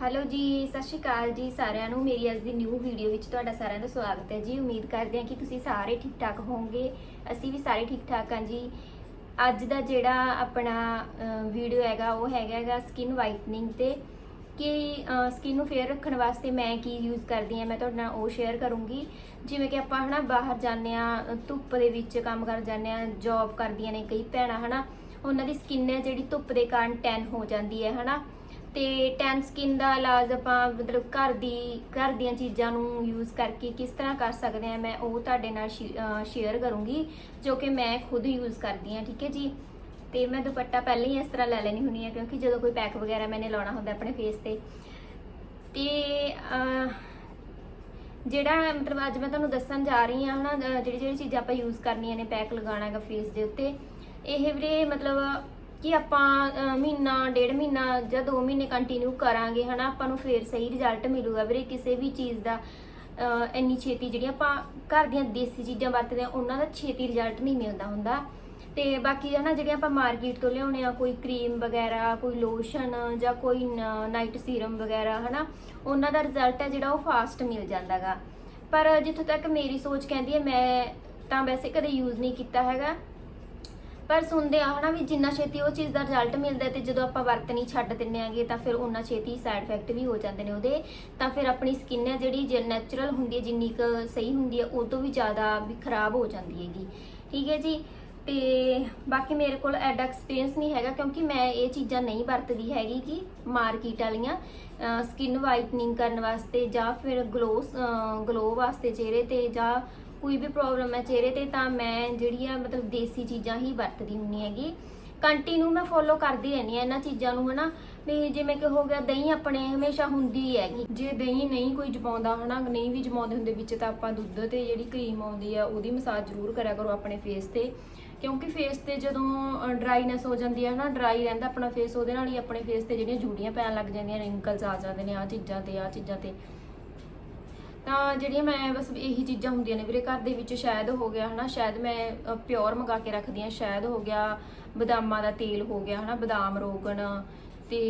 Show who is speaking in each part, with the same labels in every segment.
Speaker 1: Hello ਜੀ, ਸਤਿ ਸ਼੍ਰੀ ਅਕਾਲ ਜੀ ਸਾਰਿਆਂ ਨੂੰ। ਮੇਰੀ ਅੱਜ ਦੀ ਨਿਊ ਵੀਡੀਓ ਵਿੱਚ ਤੁਹਾਡਾ ਸਾਰਿਆਂ ਦਾ ਸਵਾਗਤ ਹੈ ਜੀ। ਉਮੀਦ ਕਰਦੇ ਹਾਂ ਕਿ ਤੁਸੀਂ ਸਾਰੇ ਠੀਕ ਠਾਕ ਹੋਵੋਗੇ। ਅਸੀਂ ਵੀ ਸਾਰੇ ਠੀਕ ਠਾਕ ਹਾਂ ਜੀ। ਅੱਜ ਦਾ ਜਿਹੜਾ ਆਪਣਾ ਵੀਡੀਓ ਹੈਗਾ, ਉਹ ਹੈਗਾ ਹੈਗਾ ਸਕਿਨ ਵਾਈਟਨਿੰਗ ਤੇ ਕਿ ਸਕਿਨ ਨੂੰ ਫੇਅਰ ਰੱਖਣ ਵਾਸਤੇ ਮੈਂ ਕੀ ਯੂਜ਼ ਕਰਦੀ ਹਾਂ, ਮੈਂ ਤੁਹਾਡੇ ਨਾਲ ਉਹ ਸ਼ੇਅਰ ਕਰੂੰਗੀ। ਜਿਵੇਂ ਕਿ ਆਪਾਂ ਹਨਾ ਬਾਹਰ ਜਾਂਦੇ ਆ ਧੁੱਪ ਦੇ ਵਿੱਚ ਕੰਮ ਕਰ ਜਾਂਦੇ ਆ ਜੌਬ ਕਰਦੀਆਂ ਨੇ ਕਈ ਭੈਣਾਂ, ਹਨਾ। ਉਹਨਾਂ ਦੀ ਸਕਿਨ ਹੈ ਜਿਹੜੀ ਧੁੱਪ ਦੇ ਕਾਰਨ ਟੈਨ ਹੋ ਜਾਂਦੀ ਹੈ, ਹਨਾ। ਤੇ ਟੈਨ ਸਕਿਨ ਦਾ ਇਲਾਜ ਆਪਾਂ ਮਤਲਬ ਘਰ ਦੀ, ਘਰ ਦੀਆਂ ਚੀਜ਼ਾਂ ਨੂੰ ਯੂਜ਼ ਕਰਕੇ ਕਿਸ ਤਰ੍ਹਾਂ ਕਰ ਸਕਦੇ ਆ ਮੈਂ ਉਹ ਤੁਹਾਡੇ ਨਾਲ ਸ਼ੇਅਰ ਕਰੂੰਗੀ, ਜੋ ਕਿ ਮੈਂ ਖੁਦ ਯੂਜ਼ ਕਰਦੀ ਆ ਠੀਕ ਹੈ ਜੀ? ਤੇ ਮੈਂ ਦੁਪੱਟਾ ਪਹਿਲਾਂ ਹੀ ਇਸ ਤਰ੍ਹਾਂ ਲੈ ਲੈਣੀ ਹੁੰਦੀ ਆ ਕਿਉਂਕਿ ਜਦੋਂ ਕੋਈ ਪੈਕ ਵਗੈਰਾ ਮੈਨੇ ਲਾਉਣਾ ਹੁੰਦਾ ਆਪਣੇ ਫੇਸ ਤੇ। ਤੇ ਜਿਹੜਾ ਮਤਲਬ ਅੱਜ ਮੈਂ ਤੁਹਾਨੂੰ ਦੱਸਣ ਜਾ ਰਹੀ ਹਾਂ ਹਨਾ ਜਿਹੜੀ ਜਿਹੜੀ ਚੀਜ਼ਾਂ ਆਪਾਂ ਯੂਜ਼ ਕਰਨੀਆਂ ਨੇ ਪੈਕ ਲਗਾਉਣਾ ਹੈਗਾ ਫੇਸ ਦੇ ਉੱਤੇ, ਇਹ ਵੀਰੇ ਮਤਲਬ ਕਿ ਆਪਾਂ ਮਹੀਨਾ, ਡੇਢ ਮਹੀਨਾ ਜਾਂ 2 ਮਹੀਨੇ ਕੰਟੀਨਿਊ ਕਰਾਂਗੇ, ਹਨਾ? ਆਪਾਂ ਨੂੰ ਫੇਰ ਸਹੀ ਰਿਜ਼ਲਟ ਮਿਲੂਗਾ ਵੀਰੇ ਕਿਸੇ ਵੀ ਚੀਜ਼ ਦਾ। ਇੰਨੀ ਛੇਤੀ ਜਿਹੜੀ ਆਪਾਂ ਘਰ ਦੀਆਂ ਦੇਸੀ ਚੀਜ਼ਾਂ ਵਰਤਦੇ ਆ ਉਹਨਾਂ ਦਾ ਛੇਤੀ ਰਿਜ਼ਲਟ ਨਹੀਂ ਮਿਲਦਾ ਹੁੰਦਾ। ਤੇ ਬਾਕੀ ਹਨਾ ਜਿਹੜੀਆਂ ਆਪਾਂ ਮਾਰਕੀਟ ਤੋਂ ਲਿਆਉਣੇ ਆ, ਕੋਈ ਕਰੀਮ ਵਗੈਰਾ, ਕੋਈ ਲੋਸ਼ਨ ਜਾਂ ਕੋਈ ਨਾਈਟ ਸੀਰਮ ਵਗੈਰਾ, ਹਨਾ? ਉਹਨਾਂ ਦਾ ਰਿਜ਼ਲਟ ਹੈ ਜਿਹੜਾ ਉਹ ਫਾਸਟ ਮਿਲ ਜਾਂਦਾਗਾ। ਪਰ ਜਿੱਥੋਂ ਤੱਕ ਮੇਰੀ ਸੋਚ ਕਹਿੰਦੀ ਹੈ, ਮੈਂ ਤਾਂ ਵੈਸੇ ਕਦੇ ਯੂਜ਼ ਨਹੀਂ ਕੀਤਾ ਹੈਗਾ। ਪਰ ਸੁਣਦੇ ਆ ਹਨਾ ਵੀ ਜਿੰਨਾ ਛੇਤੀ ਉਹ ਚੀਜ਼ ਦਾ ਰਿਜ਼ਲਟ ਮਿਲਦਾ ਹੈ ਤੇ ਜਦੋਂ ਆਪਾਂ ਵਰਤਣੀ ਛੱਡ ਦਿੰਨੇ ਆਗੇ ਤਾਂ ਫਿਰ ਉਹਨਾਂ ਛੇਤੀ ਸਾਈਡ ਇਫੈਕਟ ਵੀ ਹੋ ਜਾਂਦੇ ਨੇ ਉਹਦੇ। ਤਾਂ ਫਿਰ ਆਪਣੀ ਸਕਿਨ ਹੈ ਜਿਹੜੀ ਜੇ ਨੈਚੁਰਲ ਹੁੰਦੀ ਹੈ, ਜਿੰਨੀ ਕੁ ਸਹੀ ਹੁੰਦੀ ਹੈ, ਉਹ ਤੋਂ ਵੀ ਜ਼ਿਆਦਾ ਵੀ ਖਰਾਬ ਹੋ ਜਾਂਦੀ ਹੈਗੀ। ਠੀਕ ਹੈ ਜੀ? ਤੇ ਬਾਕੀ ਮੇਰੇ ਕੋਲ ਐਡਾ ਐਕਸਪੀਰੀਅੰਸ ਨਹੀਂ ਹੈਗਾ ਕਿਉਂਕਿ ਮੈਂ ਇਹ ਚੀਜ਼ਾਂ ਨਹੀਂ ਵਰਤਦੀ ਹੈਗੀ ਕਿ ਮਾਰਕੀਟ ਵਾਲੀਆਂ। ਸਕਿਨ ਵਾਈਟਨਿੰਗ ਕਰਨ ਵਾਸਤੇ ਜਾਂ ਫਿਰ ਗਲੋ ਗਲੋ ਵਾਸਤੇ ਚਿਹਰੇ ਤੇ ਜਾਂ ਕੋਈ ਵੀ ਪ੍ਰੋਬਲਮ ਹੈ ਚਿਹਰੇ ਤੇ, ਤਾਂ ਮੈਂ ਜਿਹੜੀ ਆ, ਮਤਲਬ ਦੇਸੀ ਚੀਜ਼ਾਂ ਹੀ ਵਰਤਦੀ ਹੁੰਨੀ ਹੈਗੀ। ਕੰਟੀਨਿਊ ਮੈਂ ਫੋਲੋ ਕਰਦੀ ਰਹਿੰਦੀ ਆ ਇਹਨਾਂ ਚੀਜ਼ਾਂ ਨੂੰ, ਹਨਾ। ਵੀ ਜਿਵੇਂ ਕਿ ਹੋ ਗਿਆ, ਦਹੀਂ ਆਪਣੇ ਹਮੇਸ਼ਾ ਹੁੰਦੀ ਹੈਗੀ।
Speaker 2: ਜੇ ਦਹੀਂ ਨਹੀਂ ਕੋਈ ਜਮਾਉਂਦਾ, ਹਨਾ, ਨਹੀਂ ਵੀ ਜਮਾਉਂਦੇ ਹੁੰਦੇ ਵਿੱਚ, ਤਾਂ ਆਪਾਂ ਦੁੱਧ ਤੇ ਜਿਹੜੀ ਕਰੀਮ ਆਉਂਦੀ ਆ, ਉਹਦੀ ਮਸਾਜ ਜ਼ਰੂਰ ਕਰਿਆ ਕਰੋ ਆਪਣੇ ਫੇਸ ਤੇ। ਕਿਉਂਕਿ ਫੇਸ ਤੇ ਜਦੋਂ ਡਰਾਈਨੈਸ ਹੋ ਜਾਂਦੀ ਹੈ ਨਾ ਡਰਾਈ ਰਹਿੰਦਾ ਆਪਣਾ ਫੇਸ ਉਹਦੇ ਨਾਲ ਹੀ ਆਪਣੇ ਫੇਸ ਤੇ ਜਿਹੜੀਆਂ ਜੂੜੀਆਂ ਪੈਣ ਲੱਗ ਜਾਂਦੀਆਂ ਰਿੰਕਲਸ ਆ ਜਾਂਦੇ ਨੇ ਆ ਚੀਜ਼ਾਂ ਤੇ ਆ ਚੀਜ਼ਾਂ ਤੇ। ਤਾਂ ਜਿਹੜੀਆਂ ਮੈਂ ਬਸ ਇਹੀ ਚੀਜ਼ਾਂ ਹੁੰਦੀਆਂ ਨੇ ਵੀਰੇ, ਘਰ ਦੇ ਵਿੱਚ ਸ਼ਾਇਦ ਹੋ ਗਿਆ, ਹਨਾ, ਸ਼ਾਇਦ ਮੈਂ ਪਿਓਰ ਮੰਗਾ ਕੇ ਰੱਖਦੀ ਆ ਸ਼ਾਇਦ ਹੋ ਗਿਆ, ਬਦਾਮਾਂ ਦਾ ਤੇਲ ਹੋ ਗਿਆ, ਹਨਾ, ਬਦਾਮ, ਰੋਗਣ ਤੇ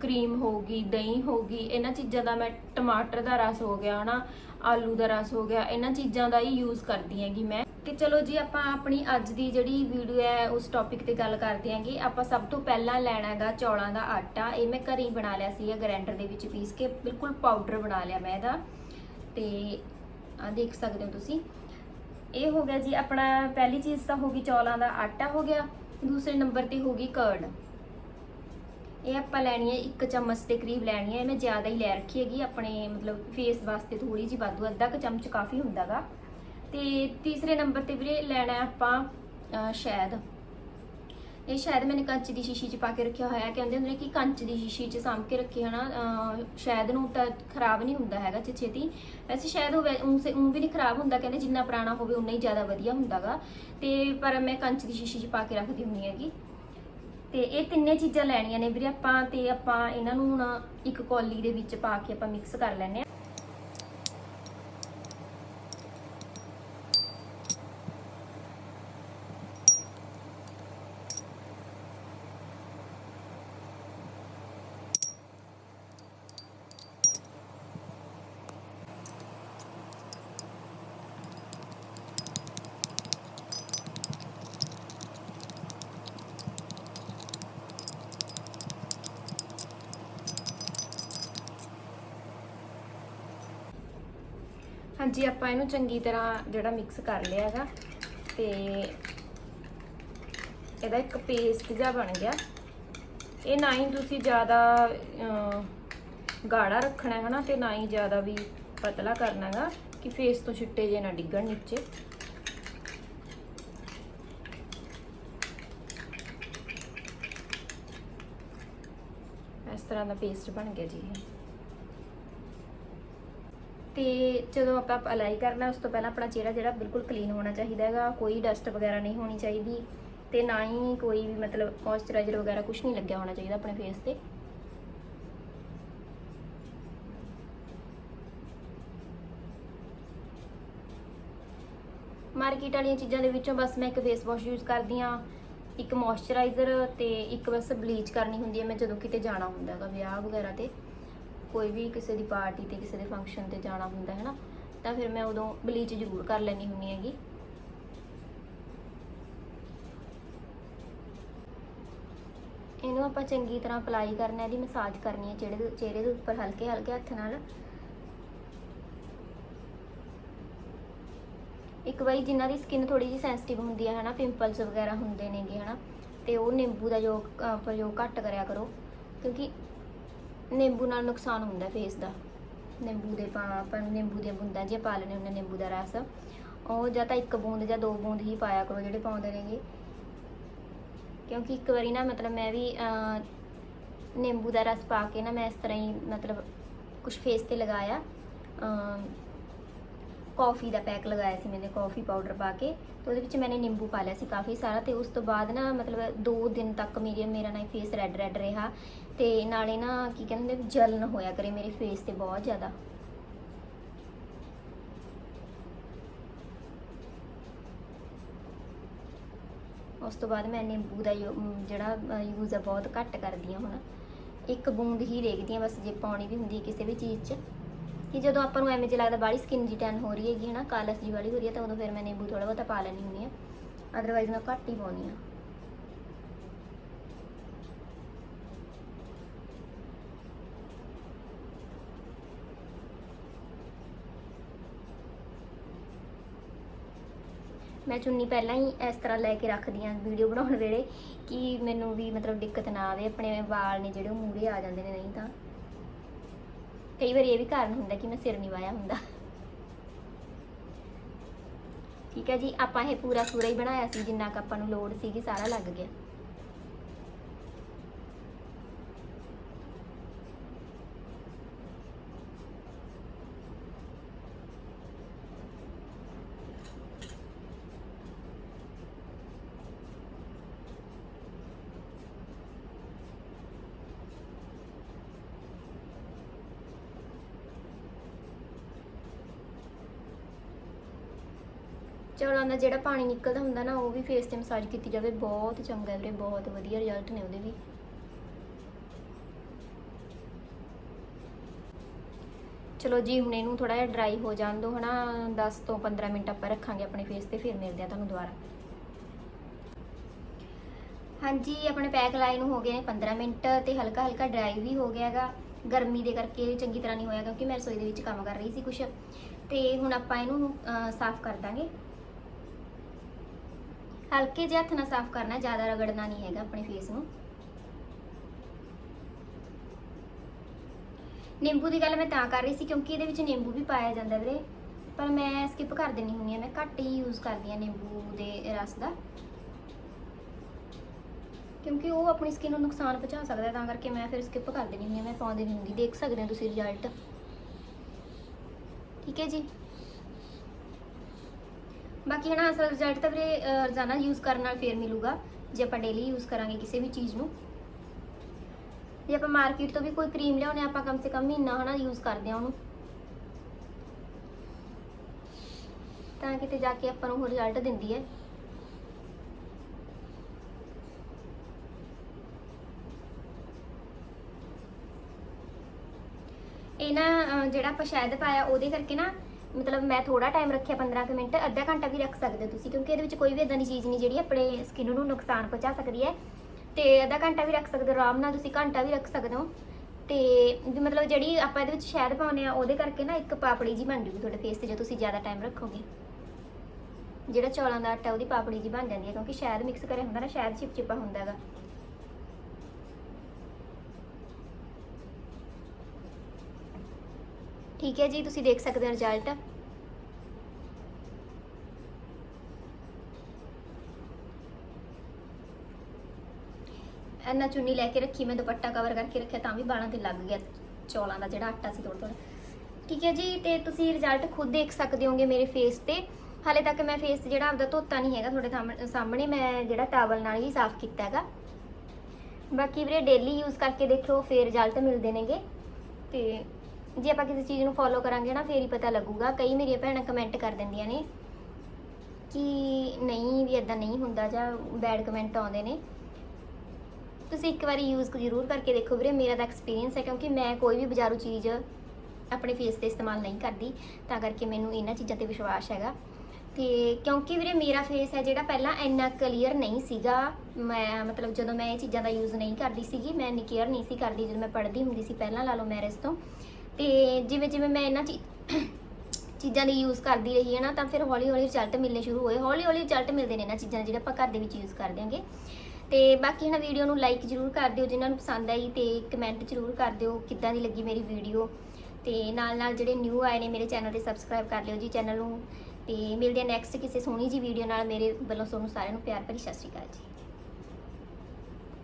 Speaker 2: ਕਰੀਮ ਹੋ ਗਈ, ਦਹੀਂ ਹੋ ਗਈ, ਇਹਨਾਂ ਚੀਜ਼ਾਂ ਦਾ ਮੈਂ ਟਮਾਟਰ ਦਾ ਰਸ ਹੋ ਗਿਆ, ਹਨਾ, ਆਲੂ ਦਾ ਰਸ ਹੋ ਗਿਆ, ਇਹਨਾਂ ਚੀਜ਼ਾਂ ਦਾ ਹੀ ਯੂਜ਼ ਕਰਦੀ ਹੈਗੀ ਮੈਂ। ਤੇ ਚਲੋ ਜੀ, ਆਪਾਂ ਆਪਣੀ ਅੱਜ ਦੀ ਜਿਹੜੀ ਵੀਡੀਓ ਹੈ, ਉਸ ਟੌਪਿਕ ਤੇ ਗੱਲ ਕਰਦੇ ਹਾਂਗੇ। ਆਪਾਂ ਸਭ ਤੋਂ ਪਹਿਲਾਂ ਲੈਣਾ ਹੈਗਾ ਚੌਲਾਂ ਦਾ ਆਟਾ, ਇਹ ਮੈਂ ਘਰੇ ਹੀ ਬਣਾ ਲਿਆ ਸੀਗਾ ਗ੍ਰਾਈਂਡਰ ਦੇ ਵਿੱਚ ਪੀਸ ਕੇ, ਬਿਲਕੁਲ ਪਾਊਡਰ ਬਣਾ ਲਿਆ ਮੈਂ ਇਹਦਾ। ਤੇ ਆ ਦੇਖ ਸਕਦੇ ਹੋ ਤੁਸੀਂ। ਇਹ ਹੋ ਗਿਆ ਜੀ ਆਪਣਾ ਪਹਿਲੀ ਚੀਜ਼ ਤਾਂ ਹੋ ਗਈ ਚੌਲਾਂ ਦਾ ਆਟਾ ਹੋ ਗਿਆ ਦੂਸਰੇ ਨੰਬਰ ਤੇ ਹੋ ਗਈ ਕਰਡ। ਇਹ ਆਪਾਂ ਲੈਣੀ ਹੈ ਇੱਕ ਚਮਚ ਦੇ ਕਰੀਬ ਲੈਣੀ ਹੈ ਇਹ ਮੈਂ ਜ਼ਿਆਦਾ ਹੀ ਲੈ ਰੱਖੀ ਹੈਗੀ ਆਪਣੇ ਮਤਲਬ ਫੇਸ ਵਾਸਤੇ ਥੋੜੀ ਜਿਹੀ ਵਾਧੂ ਅੱਧਾ ਕੁ ਚਮਚ ਕਾਫੀ ਹੁੰਦਾਗਾ। ਤੇ ਤੀਸਰੇ ਨੰਬਰ ਤੇ ਵੀਰੇ ਲੈਣਾ ਆਪਾਂ ਅਹ, ਸ਼ਹਿਦ। ਇਹ ਸ਼ਾਇਦ ਮੈਨੇ ਕੰਚ ਦੀ ਸ਼ੀਸ਼ੀ 'ਚ ਪਾ ਕੇ ਰੱਖਿਆ ਹੋਇਆ ਕਹਿੰਦੇ ਹੁੰਦੇ ਨੇ ਕਿ ਕੰਚ ਦੀ ਸ਼ੀਸ਼ੀ 'ਚ ਸਾਂਭ ਕੇ ਰੱਖੇ ਹਨਾ ਅਹ, ਸ਼ਾਇਦ ਨੂੰ ਤਾਂ ਖਰਾਬ ਨਹੀਂ ਹੁੰਦਾ ਹੈਗਾ ਛੇ- ਛੇਤੀ ਵੈਸੇ ਸ਼ਾਇਦ ਹੋਵੇ ਉਹ ਸੇ ਉਹ ਵੀ ਨਹੀਂ ਖਰਾਬ ਹੁੰਦਾ ਕਹਿੰਦੇ ਜਿੰਨਾ ਪੁਰਾਣਾ ਹੋਵੇ ਉਨਾ ਹੀ ਜ਼ਿਆਦਾ ਵਧੀਆ ਹੁੰਦਾਗਾ। ਤੇ ਪਰ ਮੈਂ ਕੰਚ ਦੀ ਸ਼ੀਸ਼ੀ 'ਚ ਪਾ ਕੇ ਰੱਖਦੀ ਹੁੰਦੀ ਹੈਗੀ। ਤੇ ਇਹ ਤਿੰਨੇ ਚੀਜ਼ਾਂ ਲੈਣੀਆਂ ਨੇ ਵੀਰੇ ਆਪਾਂ ਤੇ ਆਪਾਂ ਇਹਨਾਂ ਨੂੰ ਹੁਣ ਇੱਕ ਕੌਲੀ ਦੇ ਵਿੱਚ ਪਾ ਕੇ ਆਪਾਂ ਮਿਕਸ ਕਰ ਲੈਣੇ ਆ ਹਾਂਜੀ, ਆਪਾਂ ਇਹਨੂੰ ਚੰਗੀ ਤਰ੍ਹਾਂ ਜਿਹੜਾ ਮਿਕਸ ਕਰ ਲਿਆ ਹੈਗਾ ਤੇ ਇਹਦਾ ਇੱਕ ਪੇਸਟ ਜਿਹਾ ਬਣ ਗਿਆ। ਇਹ ਨਾ ਹੀ ਤੁਸੀਂ ਜ਼ਿਆਦਾ ਗਾੜਾ ਰੱਖਣਾ ਹੈ ਨਾ, ਤੇ ਨਾ ਹੀ ਜ਼ਿਆਦਾ ਵੀ ਪਤਲਾ ਕਰਨਾ ਹੈਗਾ, ਕਿ ਫੇਸ ਤੋਂ ਛਿੱਟੇ ਜੇ ਨਾ ਡਿੱਗਣ ਨੀਚੇ। ਇਸ ਤਰ੍ਹਾਂ ਦਾ ਪੇਸਟ ਬਣ ਗਿਆ ਜੀ ਇਹ। ਤੇ ਜਦੋਂ ਆਪਾਂ ਅਪਲਾਈ ਕਰਨਾ, ਉਸ ਤੋਂ ਪਹਿਲਾਂ ਆਪਣਾ ਚਿਹਰਾ ਜਿਹੜਾ ਬਿਲਕੁਲ ਕਲੀਨ ਹੋਣਾ ਚਾਹੀਦਾ ਹੈਗਾ, ਕੋਈ ਡਸਟ ਵਗੈਰਾ ਨਹੀਂ ਹੋਣੀ ਚਾਹੀਦੀ ਤੇ ਨਾ ਹੀ ਕੋਈ ਵੀ ਮਤਲਬ ਮੋਇਸਚਰਾਈਜ਼ਰ ਵਗੈਰਾ ਕੁਝ ਨਹੀਂ ਲੱਗਿਆ ਹੋਣਾ ਚਾਹੀਦਾ ਆਪਣੇ ਫੇਸ ਤੇ। ਮਾਰਕੀਟ ਵਾਲੀਆਂ ਚੀਜ਼ਾਂ ਦੇ ਵਿੱਚੋਂ ਬਸ ਮੈਂ ਇੱਕ ਫੇਸ ਵਾਸ਼ ਯੂਜ਼ ਕਰਦੀ ਆ ਇੱਕ ਮੋਇਸਚਰਾਈਜ਼ਰ ਤੇ ਇੱਕ ਬਸ ਬਲੀਚ ਕਰਨੀ ਹੁੰਦੀ ਹੈ, ਮੈਂ ਜਦੋਂ ਕਿਤੇ ਜਾਣਾ ਹੁੰਦਾ ਹੈਗਾ ਵਿਆਹ ਵਗੈਰਾ ਤੇ। ਕੋਈ ਵੀ ਕਿਸੇ ਦੀ ਪਾਰਟੀ ਤੇ, ਕਿਸੇ ਦੇ ਫੰਕਸ਼ਨ ਤੇ ਜਾਣਾ ਹੁੰਦਾ ਹੈ ਨਾ ਤਾਂ ਫਿਰ ਮੈਂ ਉਦੋਂ ਬਲੀਚ ਜ਼ਰੂਰ ਕਰ ਲੈਣੀ ਹੁੰਦੀ ਹੈਗੀ। ਇਹਨੂੰ ਆਪਾਂ ਚੰਗੀ ਤਰ੍ਹਾਂ ਅਪਲਾਈ ਕਰਨਾ, ਇਹਦੀ ਮਸਾਜ ਕਰਨੀ ਹੈ ਚਿਹਰੇ ਦੇ ਚਿਹਰੇ ਦੇ ਉੱਪਰ ਹਲਕੇ ਹਲਕੇ ਹੱਥ ਨਾਲ। ਇੱਕ ਵਾਰੀ ਜਿਨ੍ਹਾਂ ਦੀ ਸਕਿਨ ਥੋੜੀ ਜਿਹੀ ਸੈਂਸਿਟਿਵ ਹੁੰਦੀ ਹੈ, ਹਨਾ ਪਿੰਪਲਸ ਵਗੈਰਾ ਹੁੰਦੇ ਨੇਗੇ, ਹਨਾ, ਤੇ ਉਹ ਨਿੰਬੂ ਦਾ ਜੋ ਪ੍ਰਯੋਗ ਘੱਟ ਕਰਿਆ ਕਰੋ, ਕਿਉਂਕਿ ਨਿੰਬੂ ਨਾਲ ਨੁਕਸਾਨ ਹੁੰਦਾ ਫੇਸ ਦਾ। ਨਿੰਬੂ ਦੇ ਪਾ ਆਪਾਂ ਨਿੰਬੂ ਦੀਆਂ ਬੂੰਦਾਂ ਜਿਹੀਆਂ ਪਾ ਲੈਣੇ ਹੁੰਦੇ ਨਿੰਬੂ ਦਾ ਰਸ। ਉਹ ਜਾਂ ਤਾਂ ਇੱਕ ਬੂੰਦ ਜਾਂ ਦੋ ਬੂੰਦ ਹੀ ਪਾਇਆ ਕਰੋ ਜਿਹੜੇ ਪਾਉਂਦੇ ਨੇਗੇ। ਕਿਉਂਕਿ ਇੱਕ ਵਾਰੀ ਨਾ ਮਤਲਬ ਮੈਂ ਵੀ ਨਿੰਬੂ ਦਾ ਰਸ ਪਾ ਕੇ ਨਾ ਮੈਂ ਇਸ ਤਰ੍ਹਾਂ ਹੀ ਮਤਲਬ ਕੁਝ ਫੇਸ ਤੇ ਲਗਾਇਆ। ਅਹ, ਕੌਫੀ ਦਾ ਪੈਕ ਲਗਾਇਆ ਸੀ ਮੈंने ਕੌਫੀ ਪਾਊਡਰ ਪਾ ਕੇ। ਤੇ ਉਹਦੇ ਵਿੱਚ ਮੈंने ਨਿੰਬੂ ਪਾ ਲਿਆ ਸੀ ਕਾਫੀ ਸਾਰਾ। ਤੇ ਉਸ ਤੋਂ ਬਾਅਦ ਨਾ ਮਤਲਬ 2 ਦਿਨ ਤੱਕ ਮੇਰੀ ਮੇਰਾ ਨਾ ਫੇਸ ਰੈੱਡ ਰੈੱਡ ਰਿਹਾ। ਤੇ ਨਾਲੇ ਨਾ ਕੀ ਕਹਿੰਦੇ ਨੇ, ਜਲਨ ਹੋਇਆ ਕਰੇ ਮੇਰੇ ਫੇਸ ਤੇ ਬਹੁਤ ਜ਼ਿਆਦਾ। ਉਸ ਤੋਂ ਬਾਅਦ ਮੈਂ ਨਿੰਬੂ ਦਾ ਯੂ- ਜਿਹੜਾ ਯੂਜ਼ ਆ ਬਹੁਤ ਘੱਟ ਕਰਦੀ ਹਾਂ ਹੁਣ। ਇੱਕ ਬੂੰਦ ਹੀ ਦੇਖਦੀ ਹਾਂ ਬਸ ਜੇ ਪਾਉਣੀ ਵੀ ਹੁੰਦੀ ਕਿਸੇ ਵੀ ਚੀਜ਼ 'ਚ। ਕਿ ਜਦੋਂ ਆਪਾਂ ਨੂੰ ਐਵੇਂ ਜਿਹਾ ਲੱਗਦਾ ਬਾਹਲੀ ਸਕਿਨ ਜੀ ਟੈਨ ਹੋ ਰਹੀ ਹੈਗੀ ਹਨਾ ਕਾਲਸ ਜੀ ਵਾਲੀ ਹੋ ਰਹੀ ਹੈ ਤਾਂ ਉਦੋਂ ਫਿਰ ਮੈਂ ਨਿੰਬੂ ਥੋੜਾ ਬਹੁਤਾ ਪਾ ਲੈਣੀ ਹੁੰਦੀ ਆ। ਅਦਰਵਾਈਜ਼ ਮੈਂ ਘੱਟ ਹੀ ਪਾਉਂਦੀ ਆ। ਮੈਂ ਚੁੰਨੀ ਪਹਿਲਾਂ ਹੀ ਇਸ ਤਰ੍ਹਾਂ ਲੈ ਕੇ ਰੱਖਦੀ ਹਾਂ ਵੀਡੀਓ ਬਣਾਉਣ ਵੇਲੇ ਕਿ ਮੈਨੂੰ ਵੀ ਮਤਲਬ ਦਿੱਕਤ ਨਾ ਆਵੇ, ਆਪਣੇ ਵਾਲ ਨੇ ਜਿਹੜੇ ਉਹ ਮੂਰੇ ਆ ਜਾਂਦੇ ਨੇ ਨਹੀਂ ਤਾਂ। ਕਈ ਵਾਰੀ ਇਹ ਵੀ ਕਾਰਨ ਹੁੰਦਾ ਕਿ ਮੈਂ ਸਿਰ ਨਹੀਂ ਵਾਇਆ ਹੁੰਦਾ। ਠੀਕ ਹੈ ਜੀ, ਆਪਾਂ ਇਹ ਪੂਰਾ ਪੂਰਾ ਹੀ ਬਣਾਇਆ ਸੀ, ਜਿੰਨਾ ਕੁ ਆਪਾਂ ਨੂੰ ਲੋੜ ਸੀਗੀ, ਸਾਰਾ ਲੱਗ ਗਿਆ। ਚੌਲਾਂ ਦਾ ਜਿਹੜਾ ਪਾਣੀ ਨਿਕਲਦਾ ਹੁੰਦਾ ਨਾ, ਉਹ ਵੀ ਫੇਸ ਤੇ ਮਸਾਜ ਕੀਤੀ ਜਾਵੇ। ਬਹੁਤ ਚੰਗਾ ਵੀਰੇ, ਬਹੁਤ ਵਧੀਆ ਰਿਜ਼ਲਟ ਨੇ ਉਹਦੇ ਵੀ। ਚਲੋ ਜੀ, ਹੁਣ ਇਹਨੂੰ ਥੋੜਾ ਜਿਹਾ ਡਰਾਈ ਹੋ ਜਾਣ ਦਿਓ, ਹਨਾ। 10 ਤੋਂ 15 ਮਿੰਟ ਆਪਾਂ ਰੱਖਾਂਗੇ ਆਪਣੇ ਫੇਸ ਤੇ, ਫਿਰ ਮਿਲਦੇ ਆ ਤੁਹਾਨੂੰ ਦੁਬਾਰਾ। ਹਾਂਜੀ, ਆਪਣੇ ਪੈਕ ਲਾਏ ਨੂੰ ਹੋ ਗਏ ਨੇ 15 ਮਿੰਟ ਤੇ ਹਲਕਾ ਹਲਕਾ ਡਰਾਈ ਵੀ ਹੋ ਗਿਆ ਹੈਗਾ। ਗਰਮੀ ਦੇ ਕਰਕੇ ਚੰਗੀ ਤਰ੍ਹਾਂ ਨਹੀਂ ਹੋਇਆ, ਕਿਉਂਕਿ ਮੈਂ ਰਸੋਈ ਦੇ ਵਿੱਚ ਕੰਮ ਕਰ ਰਹੀ ਸੀ ਕੁਛ। ਤੇ ਹੁਣ ਆਪਾਂ ਇਹਨੂੰ ਸਾਫ਼ ਕਰ ਦਾਂਗੇ। ਹਲਕੇ ਜਿਹੇ ਹੱਥ ਨਾਲ ਸਾਫ਼ ਕਰਨਾ, ਜ਼ਿਆਦਾ ਰਗੜਨਾ ਨਹੀਂ ਹੈਗਾ ਆਪਣੇ ਫੇਸ ਨੂੰ। ਨਿੰਬੂ ਦੀ ਗੱਲ ਮੈਂ ਤਾਂ ਕਰ ਰਹੀ ਸੀ, ਕਿਉਂਕਿ ਇਹਦੇ ਵਿੱਚ ਨਿੰਬੂ ਵੀ ਪਾਇਆ ਜਾਂਦਾ ਵੀਰੇ। ਪਰ ਮੈਂ ਸਕਿਪ ਕਰ ਦਿੰਦੀ ਹੁੰਦੀ ਆ ਮੈਂ ਘੱਟ ਹੀ ਯੂਜ਼ ਕਰਦੀ ਆ ਨਿੰਬੂ ਦੇ ਰਸ ਦਾ। ਕਿਉਂਕਿ ਉਹ ਆਪਣੀ ਸਕਿਨ ਨੂੰ ਨੁਕਸਾਨ ਪਹੁੰਚਾ ਸਕਦਾ ਤਾਂ ਕਰਕੇ ਮੈਂ ਫਿਰ ਸਕਿਪ ਕਰ ਦਿੰਦੀ ਹੁੰਦੀ ਆ ਮੈਂ ਪਾਉਂਦੀ ਨਹੀਂ ਹੁੰਦੀ, ਦੇਖ ਸਕਦੇ ਹੋ ਤੁਸੀਂ ਰਿਜ਼ਲਟ ਠੀਕ ਹੈ ਜੀ। ਬਾਕੀ ਹਨਾ ਅਸਲ ਰਿਜ਼ਲਟ ਤਾਂ ਵੀਰੇ ਰੋਜ਼ਾਨਾ ਯੂਜ਼ ਕਰਨ ਨਾਲ ਫੇਰ ਮਿਲੂਗਾ, ਜੇ ਆਪਾਂ ਡੇਲੀ ਯੂਜ਼ ਕਰਾਂਗੇ ਕਿਸੇ ਵੀ ਚੀਜ਼ ਨੂੰ। ਜੇ ਆਪਾਂ ਮਾਰਕੀਟ ਤੋਂ ਵੀ ਕੋਈ ਕਰੀਮ ਲਿਆਉਣੇ ਆਪਾਂ ਕਮ ਸੇ ਕਮ ਮਹੀਨਾ ਹਨਾ ਯੂਜ਼ ਕਰਦੇ ਆ ਉਹਨੂੰ। ਤਾਂ ਕਿਤੇ ਜਾ ਕੇ ਆਪਾਂ ਨੂੰ ਉਹ ਰਿਜ਼ਲਟ ਦਿੰਦੀ ਹੈ। ਇਹ ਨਾ ਜਿਹੜਾ ਆਪਾਂ ਸ਼ਾਇਦ ਪਾਇਆ, ਉਹਦੇ ਕਰਕੇ ਨਾ ਮਤਲਬ ਮੈਂ ਥੋੜਾ ਟਾਈਮ ਰੱਖਿਆ 15 ਕੁ ਮਿੰਟ, ਅੱਧਾ ਘੰਟਾ ਵੀ ਰੱਖ ਸਕਦੇ ਹੋ ਤੁਸੀਂ, ਕਿਉਂਕਿ ਇਹਦੇ ਵਿੱਚ ਕੋਈ ਵੀ ਇਦਾਂ ਦੀ ਚੀਜ਼ ਨਹੀਂ ਜਿਹੜੀ ਆਪਣੇ ਸਕਿਨ ਨੂੰ ਨੁਕਸਾਨ ਪਹੁੰਚਾ ਸਕਦੀ ਹੈ। ਤੇ ਅੱਧਾ ਘੰਟਾ ਵੀ ਰੱਖ ਸਕਦੇ ਹੋ, ਆਰਾਮ ਨਾਲ ਤੁਸੀਂ ਘੰਟਾ ਵੀ ਰੱਖ ਸਕਦੇ ਹੋ। ਤੇ ਮਤਲਬ ਜਿਹੜੀ ਆਪਾਂ ਇਹਦੇ ਵਿੱਚ ਸ਼ਹਿਦ ਪਾਉਂਦੇ ਆ ਉਹਦੇ ਕਰਕੇ ਨਾ ਇੱਕ ਪਾਪੜੀ ਜੀ ਬਣ ਜੂਗੀ ਤੁਹਾਡੇ ਫੇਸ ਤੇ, ਜੇ ਤੁਸੀਂ ਜ਼ਿਆਦਾ ਟਾਈਮ ਰੱਖੋਗੇ। ਜਿਹੜਾ ਚੌਲਾਂ ਦਾ ਆਟਾ, ਉਹਦੀ ਪਾਪੜੀ ਜੀ ਬਣ ਜਾਂਦੀ ਹੈ, ਕਿਉਂਕਿ ਸ਼ਹਿਦ ਮਿਕਸ ਕਰਿਆ ਹੁੰਦਾ ਨਾ, ਸ਼ਹਿਦ ਚਿਪਚਿਪਾ ਹੁੰਦਾ ਠੀਕ ਹੈ ਜੀ, ਤੁਸੀਂ ਦੇਖ ਸਕਦੇ ਹੋ ਰਿਜ਼ਲਟ ਇੰਨਾ ਚੁੰਨੀ ਲੈ ਕੇ ਰੱਖੀ, ਮੈਂ ਦੁਪੱਟਾ ਕਵਰ ਕਰਕੇ ਰੱਖਿਆ, ਤਾਂ ਵੀ ਬਾਲਾਂ ਤੇ ਲੱਗ ਗਿਆ। ਚੌਲਾਂ ਦਾ ਜਿਹੜਾ ਆਟਾ ਸੀ ਥੋੜਾ ਥੋੜਾ ਠੀਕ ਹੈ ਜੀ, ਤੇ ਤੁਸੀਂ ਰਿਜ਼ਲਟ ਖੁਦ ਦੇਖ ਸਕਦੇ ਹੋਗੇ ਮੇਰੇ ਫੇਸ ਤੇ। ਹਾਲੇ ਤੱਕ ਮੈਂ ਫੇਸ ਜਿਹੜਾ ਆਪਦਾ ਧੋਤਾ ਨਹੀਂ ਹੈਗਾ ਤੁਹਾਡੇ ਸਾਹਮਣੇ- ਸਾਹਮਣੇ, ਮੈਂ ਜਿਹੜਾ ਟਾਵਲ ਨਾਲ ਹੀ ਸਾਫ਼ ਕੀਤਾ ਹੈਗਾ। ਬਾਕੀ ਵੀਰੇ ਡੇਲੀ ਯੂਜ਼ ਕਰਕੇ ਦੇਖਿਓ, ਫੇਰ ਰਿਜ਼ਲਟ ਮਿਲਦੇ ਨੇਗੇ। ਤੇ ਜੇ ਆਪਾਂ ਕਿਸੇ ਚੀਜ਼ ਨੂੰ ਫੋਲੋ ਕਰਾਂਗੇ ਨਾ, ਫੇਰ ਹੀ ਪਤਾ ਲੱਗੂਗਾ। ਕਈ ਮੇਰੀਆਂ ਭੈਣਾਂ ਕਮੈਂਟ ਕਰ ਦਿੰਦੀਆਂ ਨੇ ਕਿ ਨਹੀਂ ਵੀ ਇਦਾਂ ਨਹੀਂ ਹੁੰਦਾ ਜਾਂ ਬੈਡ ਕਮੈਂਟ ਆਉਂਦੇ ਨੇ।
Speaker 1: ਤੁਸੀਂ ਇੱਕ ਵਾਰੀ ਯੂਜ਼ ਜ਼ਰੂਰ ਕਰਕੇ ਦੇਖੋ ਵੀਰੇ, ਮੇਰਾ ਤਾਂ ਐਕਸਪੀਰੀਅੰਸ ਹੈ ਕਿਉਂਕਿ ਮੈਂ ਕੋਈ ਵੀ ਬਾਜ਼ਾਰੂ ਚੀਜ਼ ਆਪਣੇ ਫੇਸ ਤੇ ਇਸਤੇਮਾਲ ਨਹੀਂ ਕਰਦੀ, ਤਾਂ ਕਰਕੇ ਮੈਨੂੰ ਇਹਨਾਂ ਚੀਜ਼ਾਂ ਤੇ ਵਿਸ਼ਵਾਸ ਹੈਗਾ। ਤੇ ਕਿਉਂਕਿ ਵੀਰੇ, ਮੇਰਾ ਫੇਸ ਹੈ ਜਿਹੜਾ ਪਹਿਲਾਂ ਇੰਨਾ ਕਲੀਅਰ ਨਹੀਂ ਸੀਗਾ। ਮੈਂ ਮਤਲਬ ਜਦੋਂ ਮੈਂ ਇਹ ਚੀਜ਼ਾਂ ਦਾ ਯੂਜ਼ ਨਹੀਂ ਕਰਦੀ ਸੀਗੀ, ਮੈਂ ਇੰਨੀ ਕੇਅਰ ਨਹੀਂ ਸੀ ਕਰਦੀ ਜਦੋਂ ਮੈਂ ਪੜ੍ਹਦੀ ਹੁੰਦੀ ਸੀ ਪਹਿਲਾਂ, ਲਾ ਲਓ ਮੈਰਿਜ ਤੋਂ। ਤੇ ਜਿਵੇਂ ਜਿਵੇਂ ਮੈਂ ਇਹਨਾਂ ਚੀ ਚੀਜ਼ਾਂ ਦੀ ਯੂਜ਼ ਕਰਦੀ ਰਹੀ ਹੈ ਨਾ, ਤਾਂ ਫਿਰ ਹੌਲੀ ਹੌਲੀ ਰਿਜ਼ਲਟ ਮਿਲਣੇ ਸ਼ੁਰੂ ਹੋਏ। ਹੌਲੀ ਹੌਲੀ ਰਿਜ਼ਲਟ ਮਿਲਦੇ ਨੇ ਇਹਨਾਂ ਚੀਜ਼ਾਂ ਦੇ ਜਿਹੜੇ ਆਪਾਂ ਘਰ ਦੇ ਵਿੱਚ ਯੂਜ਼ ਕਰਦੇ ਆਂਗੇ ਤੇ ਬਾਕੀ ਇਹਨਾਂ ਵੀਡੀਓ ਨੂੰ ਲਾਈਕ ਜ਼ਰੂਰ ਕਰ ਦਿਓ, ਜਿਨ੍ਹਾਂ ਨੂੰ ਪਸੰਦ ਆਈ ਤੇ ਕਮੈਂਟ ਜ਼ਰੂਰ ਕਰ ਦਿਓ ਕਿੱਦਾਂ ਦੀ ਲੱਗੀ ਮੇਰੀ ਵੀਡੀਓ ਤੇ ਨਾਲ ਨਾਲ ਜਿਹੜੇ ਨਿਊ ਆਏ ਨੇ ਮੇਰੇ ਚੈਨਲ ਤੇ ਸਬਸਕ੍ਰਾਈਬ ਕਰ ਲਿਓ ਜੀ ਚੈਨਲ ਨੂੰ। ਤੇ ਮਿਲਦੇ ਆ ਨੈਕਸਟ ਕਿਸੇ ਸੋਹਣੀ ਜੀ ਵੀਡੀਓ ਨਾਲ। ਮੇਰੇ ਵੱਲੋਂ ਤੁਹਾਨੂੰ ਸਾਰਿਆਂ ਨੂੰ ਪਿਆਰ ਭਰੀ ਸਤਿ ਸ਼੍ਰੀ ਅਕਾਲ ਜੀ।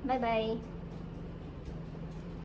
Speaker 1: Bye bye